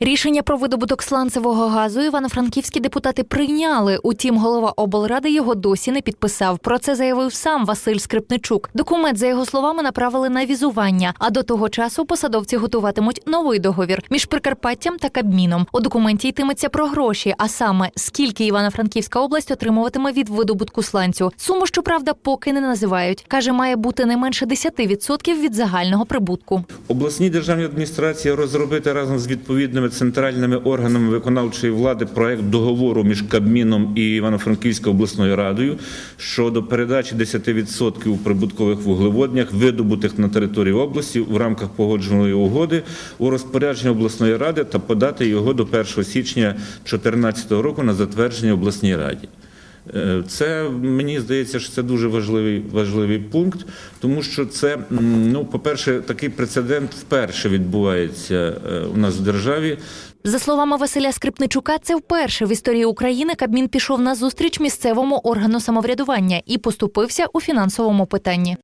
Рішення про видобуток сланцевого газу івано-франківські депутати прийняли. Утім, голова облради його досі не підписав. Про це заявив сам Василь Скрипничук. Документ, за його словами, направили на візування. А до того часу посадовці готуватимуть новий договір між Прикарпаттям та Кабміном. У документі йтиметься про гроші, а саме скільки Івано-Франківська область отримуватиме від видобутку сланцю. Суму, щоправда, поки не називають. каже, має бути не менше 10% від загального прибутку. Обласній державній адміністрації розробити разом з відповідними центральними органами виконавчої влади проект договору між Кабміном і Івано-Франківською обласною радою щодо передачі 10% прибуткових вуглеводнях, видобутих на території області в рамках погодженої угоди у розпорядження обласної ради та подати його до 1 січня 2014 року на затвердження обласній раді. Е, Це мені здається, що це дуже важливий важливий пункт, тому що це, ну, по-перше, такий прецедент вперше відбувається е, у нас в державі. За словами Василя Скрипничука, це вперше в історії України Кабмін пішов на зустріч місцевому органу самоврядування і поступився у фінансовому питанні.